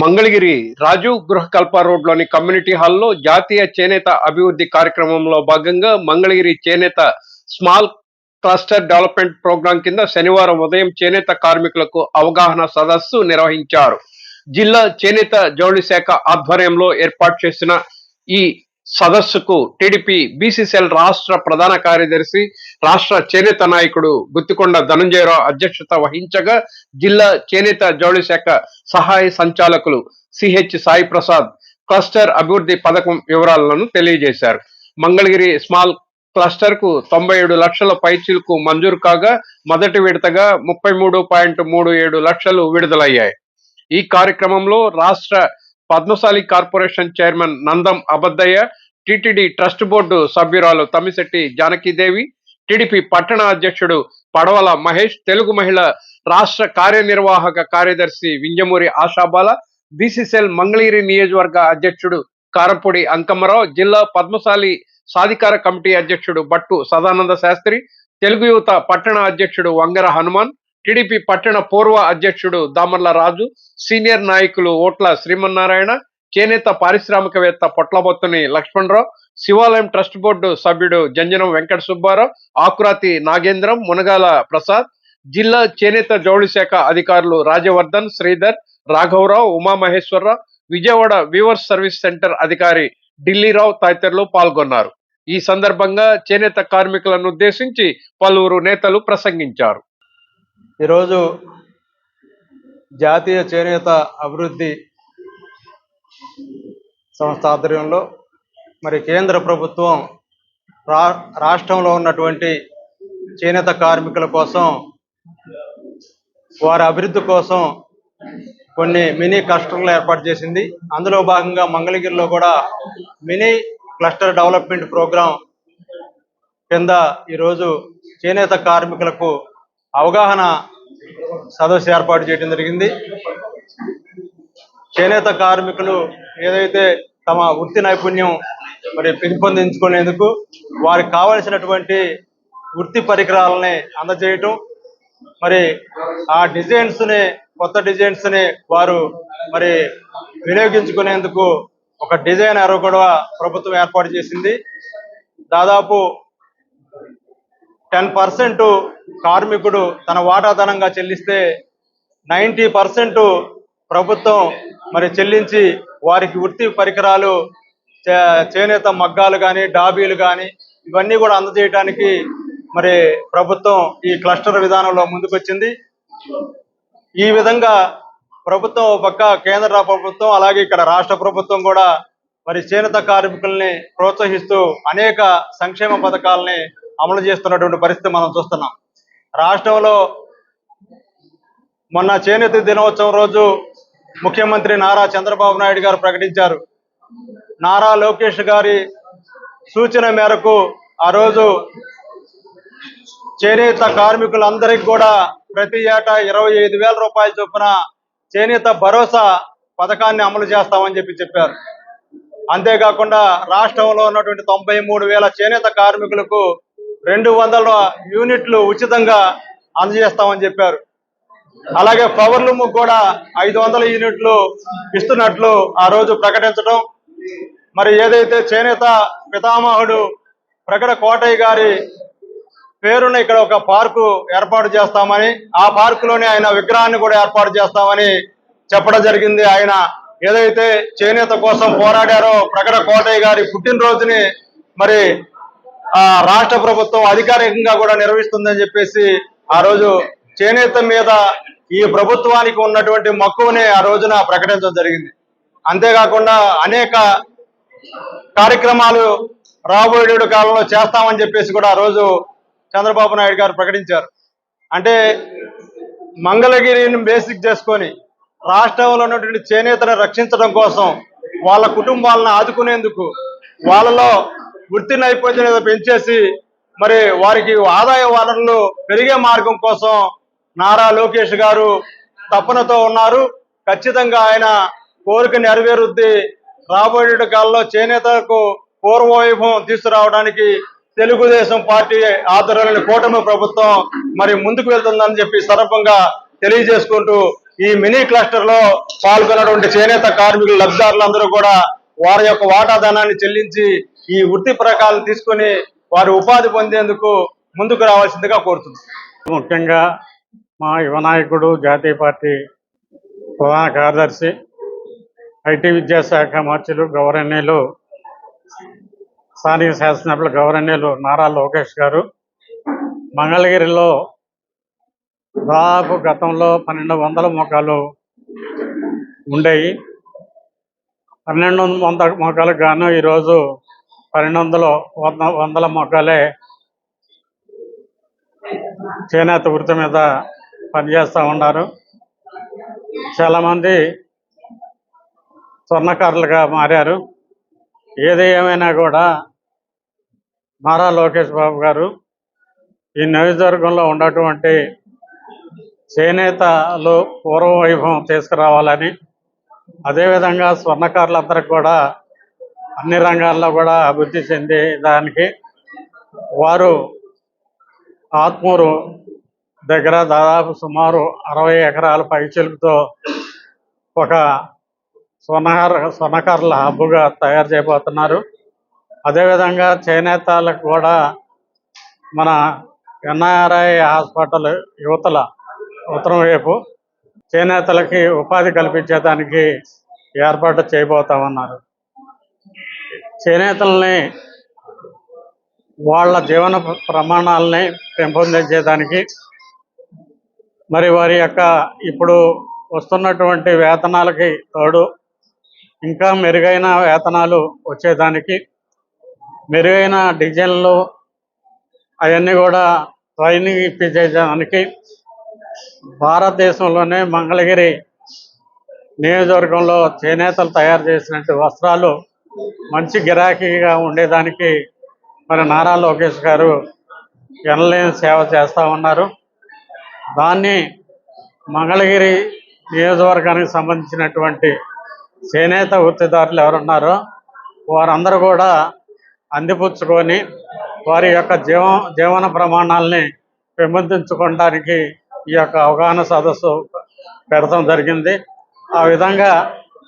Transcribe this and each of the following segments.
మంగళగిరి రాజీవ్ గృహకల్ప రోడ్లోని కమ్యూనిటీ హాల్లో జాతీయ చేనేత అభివృద్ధి కార్యక్రమంలో భాగంగా మంగళగిరి చేనేత స్మాల్ క్లస్టర్ డెవలప్మెంట్ ప్రోగ్రాం కింద శనివారం ఉదయం చేనేత కార్మికులకు అవగాహన సదస్సు నిర్వహించారు. జిల్లా చేనేత జౌళి శాఖ ఆధ్వర్యంలో ఏర్పాటు చేసిన ఈ సదస్సుకు టీడీపీ బీసీసీఎల్ రాష్ట్ర ప్రధాన కార్యదర్శి రాష్ట్ర చేనేత నాయకుడు గుత్తికొండ ధనంజయరావు అధ్యక్షత వహించగా జిల్లా చేనేత జౌళి శాఖ సహాయ సంచాలకులు సిహెచ్ సాయి ప్రసాద్ క్లస్టర్ అభివృద్ధి పథకం వివరాలను తెలియజేశారు. మంగళగిరి స్మాల్ క్లస్టర్కు తొంభై ఏడు లక్షల పైచీలకు మంజూరు కాగా మొదటి విడతగా ముప్పై మూడు పాయింట్ మూడు ఏడు లక్షలు విడుదలయ్యాయి. ఈ కార్యక్రమంలో రాష్ట్ర Padmasali corporation chairman Nandam Abaddayya TTD trust board సభ్యురాలు తమ్మిశెట్టి జానకీదేవి టిడిపి పట్టణ అధ్యక్షుడు పడవల మహేష్ తెలుగు మహిళ రాష్ట్ర కార్యనిర్వాహక కార్యదర్శి వింజమూరి ఆశాబాల బీసీసీఎల్ మంగళగిరి నియోజకవర్గ అధ్యక్షుడు కారంపూడి అంకమ్మరావు జిల్లా పద్మశాలి సాధికార కమిటీ అధ్యక్షుడు బట్టు సదానంద శాస్త్రి తెలుగు యువత పట్టణ అధ్యక్షుడు వంగర హనుమాన్ టిడిపి పట్టణ పూర్వ అధ్యక్షుడు దామర్ల రాజు సీనియర్ నాయకులు ఓట్ల శ్రీమన్నారాయణ చేనేత పారిశ్రామికవేత్త పొట్లబొత్తుని లక్ష్మణరావు శివాలయం ట్రస్ట్ బోర్డు సభ్యుడు జంజనం వెంకట సుబ్బారావు ఆకురాతి నాగేంద్రం మునగాల ప్రసాద్ జిల్లా చేనేత జౌళి శాఖ అధికారులు రాజవర్ధన్ శ్రీధర్ రాఘవరావు Umamaheswararao Vijayawada weavers service centre అధికారి ఢిల్లీరావు తదితరులు పాల్గొన్నారు. ఈ సందర్భంగా చేనేత కార్మికులను ఉద్దేశించి పలువురు నేతలు ప్రసంగించారు. ఈరోజు జాతీయ చేనేత అభివృద్ధి సంస్థ ఆధ్వర్యంలో మరి కేంద్ర ప్రభుత్వం రా రాష్ట్రంలో ఉన్నటువంటి చేనేత కార్మికుల కోసం వారి అభివృద్ధి కోసం కొన్ని మినీ క్లస్టర్లు ఏర్పాటు చేసింది. అందులో భాగంగా మంగళగిరిలో కూడా మినీ క్లస్టర్ డెవలప్మెంట్ ప్రోగ్రాం కింద ఈరోజు చేనేత కార్మికులకు అవగాహన సదస్సు ఏర్పాటు చేయడం జరిగింది. చేనేత కార్మికులు ఏదైతే తమ వృత్తి నైపుణ్యం మరి పెంపొందించుకునేందుకు వారికి కావలసినటువంటి వృత్తి పరికరాలని అందజేయటం మరి ఆ డిజైన్స్ని కొత్త డిజైన్స్ని వారు మరి వినియోగించుకునేందుకు ఒక డిజైనర్ కూడా ప్రభుత్వం ఏర్పాటు చేసింది. దాదాపు టెన్ పర్సెంట్ కార్మికుడు తన వాటాధనంగా చెల్లిస్తే నైంటీ పర్సెంట్ ప్రభుత్వం మరి చెల్లించి వారికి వృత్తి పరికరాలు చే- చేనేత మగ్గాలు కానీ డాబీలు కానీ ఇవన్నీ కూడా అందజేయడానికి మరి ప్రభుత్వం ఈ క్లస్టర్ విధానంలో ముందుకొచ్చింది. ఈ విధంగా ప్రభుత్వం పక్క కేంద్ర ప్రభుత్వం అలాగే ఇక్కడ రాష్ట్ర ప్రభుత్వం కూడా మరి చేనేత కార్మికుల్ని ప్రోత్సహిస్తూ అనేక సంక్షేమ పథకాలని అమలు చేస్తున్నటువంటి పరిస్థితి మనం చూస్తున్నాం. రాష్ట్రంలో మొన్న చేనేత దినోత్సవం రోజు ముఖ్యమంత్రి నారా చంద్రబాబు నాయుడు గారు ప్రకటించారు. నారా లోకేష్ గారి సూచన మేరకు ఆ రోజు చేనేత కార్మికులందరికీ కూడా ప్రతి ఏటా ఇరవై ఐదు వేల రూపాయల చొప్పున చేనేత భరోసా పథకాన్ని అమలు చేస్తామని చెప్పి చెప్పారు. అంతేకాకుండా రాష్ట్రంలో ఉన్నటువంటి తొంభై మూడు వేల చేనేత కార్మికులకు రెండు వందల యూనిట్లు ఉచితంగా అందజేస్తామని చెప్పారు. అలాగే పవర్ లూమ్ కూడా ఐదు వందల యూనిట్లు ఇస్తున్నట్లు ఆ రోజు ప్రకటించడం మరి ఏదైతే చేనేత పితామహుడు ప్రకట కోటయ్య గారి పేరున ఇక్కడ ఒక పార్కు ఏర్పాటు చేస్తామని ఆ పార్కులోనే ఆయన విగ్రహాన్ని కూడా ఏర్పాటు చేస్తామని చెప్పడం జరిగింది. ఆయన ఏదైతే చేనేత కోసం పోరాడారో ప్రకట కోటయ్య గారి పుట్టినరోజుని మరి రాష్ట్ర ప్రభుత్వం అధికారికంగా కూడా నిర్వహిస్తుందని చెప్పేసి ఆ రోజు చేనేత మీద ఈ ప్రభుత్వానికి ఉన్నటువంటి మక్కువని ఆ రోజున ప్రకటించడం జరిగింది. అంతేకాకుండా అనేక కార్యక్రమాలు రాబోయే కాలంలో చేస్తామని చెప్పేసి కూడా ఆ రోజు చంద్రబాబు నాయుడు గారు ప్రకటించారు. అంటే మంగళగిరిని బేసిక్ చేసుకొని రాష్ట్రంలో ఉన్నటువంటి చేనేతను రక్షించడం కోసం వాళ్ళ కుటుంబాలను ఆదుకునేందుకు వాళ్ళలో వృత్తి నైపుణ్యం పెంచేసి మరి వారికి ఆదాయ వనరులు పెరిగే మార్గం కోసం నారా లోకేష్ గారు తపనతో ఉన్నారు. ఖచ్చితంగా ఆయన కోరిక నెరవేరుద్ది. రాబోయే కాలంలో చేనేతకు పూర్వవైభవం తీసుకురావడానికి తెలుగుదేశం పార్టీ ఆధ్వర్యంలో కూటమి ప్రభుత్వం మరి ముందుకు వెళ్తుందని చెప్పి సందర్భంగా తెలియజేసుకుంటూ ఈ మినీ క్లస్టర్లో పాల్గొన్నటువంటి చేనేత కార్మికులు లబ్ధిదారులందరూ కూడా వారి యొక్క వాటాదానాన్ని చెల్లించి ఈ వృత్తి ప్రకారం తీసుకొని వారి ఉపాధి పొందేందుకు ముందుకు రావాల్సిందిగా కోరుతున్నాం. ముఖ్యంగా మా యువ నాయకుడు జాతీయ పార్టీ ప్రధాన కార్యదర్శి ఐటీ విద్యాశాఖ మంత్రులు గౌరవనీయులు స్థానిక శాసనసభ్యులు గౌరవనీయులు నారా లోకేష్ గారు. మంగళగిరిలో దాదాపు గతంలో పన్నెండు వందల మొక్కలు ఉండేవి పన్నెండు వందల మొక్కలకు గాను ఈరోజు పన్నెండు వందలు వంద వందల మొక్కలే చేనేత వృత్తి మీద పనిచేస్తూ ఉన్నారు. చాలామంది స్వర్ణకారులుగా మారారు. ఏది ఏమైనా కూడా నారా లోకేష్ బాబు గారు ఈ నియోజకవర్గంలో ఉన్నటువంటి చేనేతలు పూర్వ వైభవం తీసుకురావాలని అదేవిధంగా స్వర్ణకారులందరికీ కూడా అన్ని రంగాల్లో కూడా అభివృద్ధి చెందే దానికి వారు ఆత్మూరు దగ్గర దాదాపు సుమారు అరవై ఎకరాల పైచిలుకుతో ఒక స్వర్ణకార స్వర్ణకారుల హబ్బుగా తయారు చేయబోతున్నారు. అదేవిధంగా చేనేతలకు కూడా మన ఎన్ఆర్ఐ హాస్పిటల్ యువతల ఉత్తరం వైపు చేనేతలకి ఉపాధి కల్పించేదానికి ఏర్పాటు చేయబోతామన్నారు చేనేతల్ని వాళ్ళ జీవన ప్రమాణాలని పెంపొందించేదానికి మరి వారి యొక్క ఇప్పుడు వస్తున్నటువంటి వేతనాలకి తోడు ఇంకా మెరుగైన వేతనాలు వచ్చేదానికి మెరుగైన డిజైన్లు అవన్నీ కూడా ట్రైనింగ్ ఇప్పించేదానికి భారతదేశంలోనే మంగళగిరి నియోజకవర్గంలో చేనేతలు తయారు చేసినటువంటి వస్త్రాలు మంచి గిరాకీగా ఉండేదానికి మరి నారా లోకేష్ గారు ఎనలేని సేవ చేస్తూ ఉన్నారు. దాన్ని మంగళగిరి నియోజకవర్గానికి సంబంధించినటువంటి చేనేత వృత్తిదారులు ఎవరున్నారో వారందరూ కూడా అందిపుచ్చుకొని వారి యొక్క జీవ జీవన ప్రమాణాలని పెంపొందించుకోవడానికి ఈ యొక్క అవగాహన సదస్సు పెడతం జరిగింది. ఆ విధంగా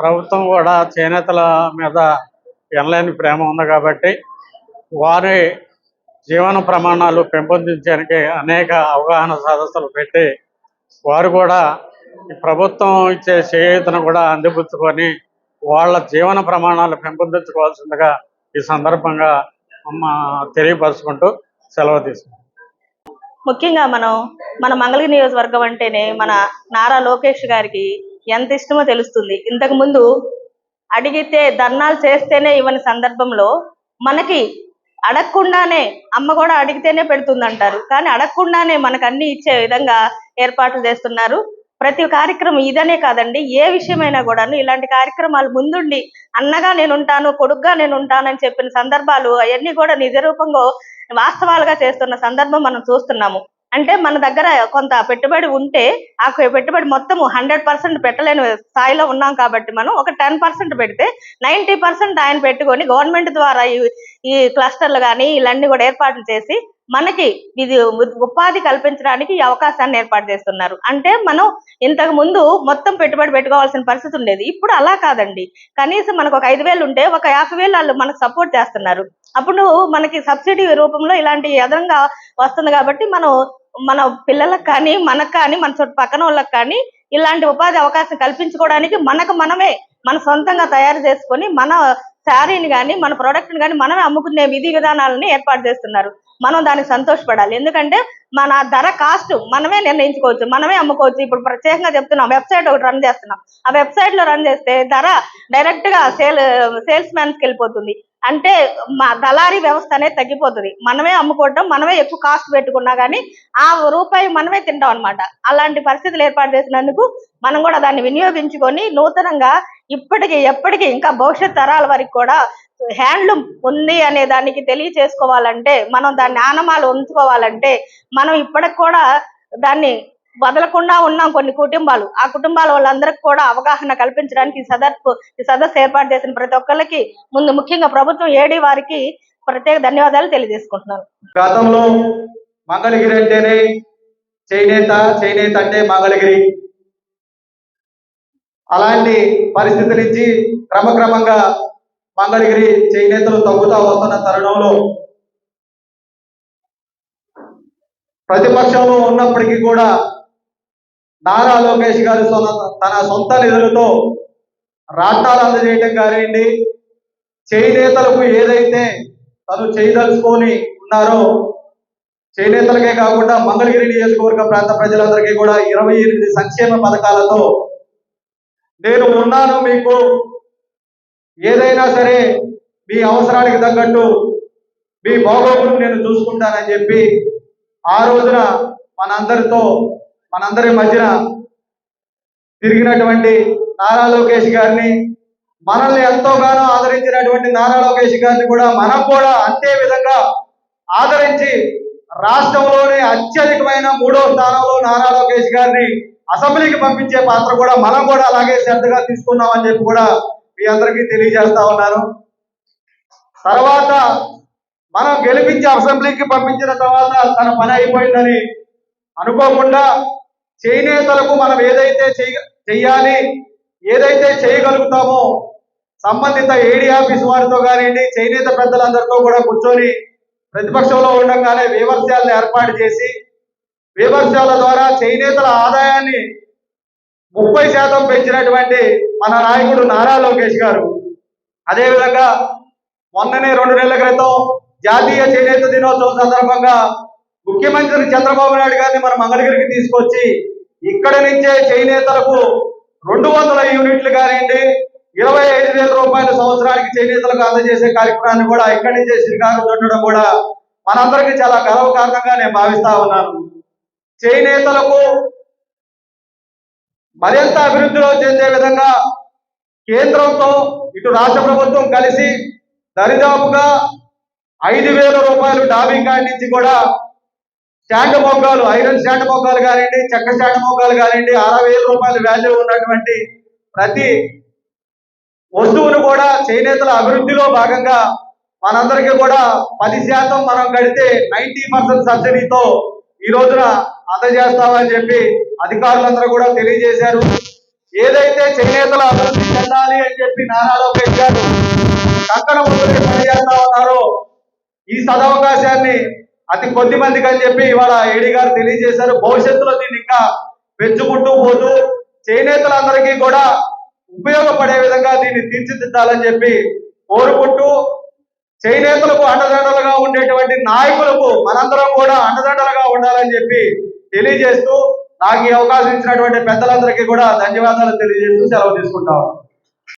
ప్రభుత్వం కూడా చేనేతల మీద ఎనలేని ప్రేమ ఉంది కాబట్టి వారి జీవన ప్రమాణాలు పెంపొందించడానికి అనేక అవగాహన సదస్సులు పెట్టి వారు కూడా ప్రభుత్వం ఇచ్చే చేయూతను కూడా అందిపుచ్చుకొని వాళ్ళ జీవన ప్రమాణాలు పెంపొందించుకోవాల్సిందిగా ఈ సందర్భంగా తెలియపరుచుకుంటూ సెలవు తీసుకుంటాం ముఖ్యంగా మనం మన మంగళగిరి నియోజకవర్గం అంటేనే మన నారా లోకేష్ గారికి ఎంత ఇష్టమో తెలుస్తుంది. ఇంతకు ముందు అడిగితే ధర్నాలు చేస్తేనే ఇవ్వని సందర్భంలో మనకి అడగకుండానే అమ్మ కూడా అడిగితేనే పెడుతుంది అంటారు కానీ అడగకుండానే మనకు అన్ని ఇచ్చే విధంగా ఏర్పాట్లు చేస్తున్నారు. ప్రతి కార్యక్రమం ఇదనే కాదండి ఏ విషయమైనా కూడాను ఇలాంటి కార్యక్రమాలు ముందుండి అన్నగా నేను ఉంటాను కొడుగ్గా నేను ఉంటానని చెప్పిన సందర్భాలు అవన్నీ కూడా నిజ రూపంగా వాస్తవాలుగా చేస్తున్న సందర్భం మనం చూస్తున్నాము. అంటే మన దగ్గర కొంత పెట్టుబడి ఉంటే ఆ పెట్టుబడి మొత్తం హండ్రెడ్ పర్సెంట్ పెట్టలేని స్థాయిలో ఉన్నాం కాబట్టి మనం ఒక టెన్ పర్సెంట్ పెడితే నైంటీ పర్సెంట్ ఆయన పెట్టుకొని గవర్నమెంట్ ద్వారా ఈ ఈ క్లస్టర్లు కానీ ఇలాన్ని కూడా ఏర్పాట్లు చేసి మనకి ఇది ఉపాధి కల్పించడానికి ఈ అవకాశాన్ని ఏర్పాటు చేస్తున్నారు. అంటే మనం ఇంతకు ముందు మొత్తం పెట్టుబడి పెట్టుకోవాల్సిన పరిస్థితి ఉండేది. ఇప్పుడు అలా కాదండి. కనీసం మనకు ఒక ఐదు వేలు ఉంటే ఒక యాభై వేలు వాళ్ళు మనకు సపోర్ట్ చేస్తున్నారు. అప్పుడు మనకి సబ్సిడీ రూపంలో ఇలాంటి అదనంగా వస్తుంది కాబట్టి మనం మన పిల్లలకు కానీ మనకు కానీ మన చుట్టూ పక్కన వాళ్ళకి కానీ ఇలాంటి ఉపాధి అవకాశం కల్పించుకోవడానికి మనకు మనమే మన సొంతంగా తయారు చేసుకొని మన శారీని కానీ మన ప్రోడక్ట్ని కానీ మనమే అమ్ముకునే విధి విధానాలని ఏర్పాటు చేస్తున్నారు. మనం దానికి సంతోషపడాలి. ఎందుకంటే మన ధర కాస్ట్ మనమే నిర్ణయించుకోవచ్చు మనమే అమ్ముకోవచ్చు. ఇప్పుడు ప్రత్యేకంగా చెప్తున్నాం వెబ్సైట్ ఒకటి రన్ చేస్తున్నాం. ఆ వెబ్సైట్లో రన్ చేస్తే ధర డైరెక్ట్గా సేల్ సేల్స్ మ్యాన్స్కి వెళ్ళిపోతుంది. అంటే మా దళారీ వ్యవస్థ అనేది తగ్గిపోతుంది. మనమే అమ్ముకోవటం మనమే ఎక్కువ కాస్ట్ పెట్టుకున్నా కానీ ఆ రూపాయి మనమే తింటాం అనమాట అలాంటి పరిస్థితులు ఏర్పాటు చేసినందుకు మనం కూడా దాన్ని వినియోగించుకొని నూతనంగా ఇప్పటికి ఎప్పటికీ ఇంకా భవిష్యత్ తరాల వరకు కూడా హ్యాండ్లూమ్ ఉంది అనే దానికి తెలియచేసుకోవాలంటే మనం దాన్ని ఆనమాలు ఉంచుకోవాలంటే మనం ఇప్పటికి కూడా దాన్ని వదలకుండా ఉన్నాం కొన్ని కుటుంబాలు. ఆ కుటుంబాల వాళ్ళందరికీ కూడా అవగాహన కల్పించడానికి ఈ సదస్సు ఈ సదస్సు ఏర్పాటు చేసిన ప్రతి ఒక్కరికి ముందు ముఖ్యంగా ప్రభుత్వం ఏడి వారికి ప్రత్యేక ధన్యవాదాలు తెలియజేసుకుంటున్నాను. గతంలో మంగళగిరి అంటేనే చేనేత చేనేత అంటే మంగళగిరి. అలాంటి పరిస్థితి నుంచి క్రమక్రమంగా మంగళగిరి చేనేతలు తగ్గుతూ వస్తున్న తరుణంలో ప్రతిపక్షంలో ఉన్నప్పటికీ కూడా నారా లోకేష్ గారు సొంత- తన సొంత నిధులతో రాట్నాలు అందజేయటం కానివ్వండి చేనేతలకు ఏదైతే తను చేయదలుచుకొని ఉన్నారో చేనేతలకే కాకుండా మంగళగిరి నియోజకవర్గ ప్రాంత ప్రజలందరికీ కూడా ఇరవై ఎనిమిది సంక్షేమ పథకాలతో నేను ఉన్నాను మీకు. ఏదైనా సరే మీ అవసరానికి తగ్గట్టు మీ బాగోగులు నేను చూసుకుంటానని చెప్పి ఆ రోజున మనందరితో మనందరి మధ్యన తిరిగినటువంటి నారా లోకేష్ గారిని మనల్ని ఎంతోగానో ఆదరించినటువంటి నారా లోకేష్ గారిని కూడా మనం కూడా అంతే విధంగా ఆదరించి రాష్ట్రంలోనే అత్యధికమైన మూడో స్థానంలో నారా లోకేష్ గారిని అసెంబ్లీకి పంపించే పాత్ర కూడా మనం కూడా అలాగే శ్రద్ధగా తీసుకున్నామని చెప్పి కూడా మీ అందరికీ తెలియజేస్తా ఉన్నాను. తర్వాత మనం గెలిపించి అసెంబ్లీకి పంపించిన తర్వాత తన పని అయిపోయిందని అనుకోకుండా చేనేతలకు మనం ఏదైతే చేయాలి ఏదైతే చేయగలుగుతామో సంబంధిత ఏడీ ఆఫీస్ వారితో కానివ్వండి చేనేత పెద్దలందరితో కూడా కూర్చొని ప్రతిపక్షంలో ఉండగానే విమర్శాలను ఏర్పాటు చేసి విమర్శాల ద్వారా చేనేతల ఆదాయాన్ని ముప్పై శాతం పెంచినటువంటి మన నాయకుడు నారా లోకేష్ గారు. అదేవిధంగా మొన్ననే రెండు నెలల క్రితం జాతీయ చేనేత దినోత్సవం సందర్భంగా ముఖ్యమంత్రి చంద్రబాబు నాయుడు గారిని మనం మంగళగిరికి తీసుకొచ్చి ఇక్కడ నుంచే చేనేతలకు రెండు వందల యూనిట్లు కానివ్వండి ఇరవై ఐదు వేల రూపాయల సంవత్సరానికి చేనేతలకు అందజేసే కార్యక్రమాన్ని కూడా ఇక్కడి నుంచే శ్రీకారం చుట్టడం కూడా మనందరికీ చాలా గర్వకారణంగా నేను భావిస్తా ఉన్నాను. చేనేతలకు మరింత అభివృద్ధిలో చెందే విధంగా కేంద్రంతో ఇటు రాష్ట్ర ప్రభుత్వం కలిసి దరిదాపుగా ఐదు వేల రూపాయలు డాబింగ్ కార్డ్ నుంచి కూడా స్టాండ్ మొగ్గాలు ఐరన్ స్టాండ్ మొగ్గాలు కానివ్వండి చెక్క స్టాండ్ మొగ్గాలు కానివ్వండి అరవై వేల రూపాయల వాల్యూ ఉన్నటువంటి ప్రతి వస్తువును కూడా చేనేతల అభివృద్ధిలో భాగంగా మనందరికీ కూడా పది శాతం మనం కడితే నైన్టీ పర్సెంట్ సబ్సిడీతో ఈ రోజున అందజేస్తామని చెప్పి అధికారులందరూ కూడా తెలియజేశారు. ఏదైతే చేనేతల అభివృద్ధి చెందాలి అని చెప్పి నారా లోకేష్ గారు కంకణ పనిచేస్తా ఉన్నారో ఈ సదవకాశాన్ని అతి కొద్ది మందికి అని చెప్పి ఇవాళ ఏడీ గారు తెలియజేశారు. భవిష్యత్తులో దీన్ని ఇంకా పెంచుకుంటూ పోతూ చేనేతలందరికీ కూడా ఉపయోగపడే విధంగా దీన్ని తీర్చిదిద్దాలని చెప్పి కోరుకుంటూ చేనేతలకు అండదండలుగా ఉండేటువంటి నాయకులకు మనందరం కూడా అండదండలుగా ఉండాలని చెప్పి తెలియజేస్తూ నాకు ఈ అవకాశం ఇచ్చినటువంటి పెద్దలందరికీ కూడా ధన్యవాదాలు తెలియజేస్తూ సెలవు తీసుకుంటాం.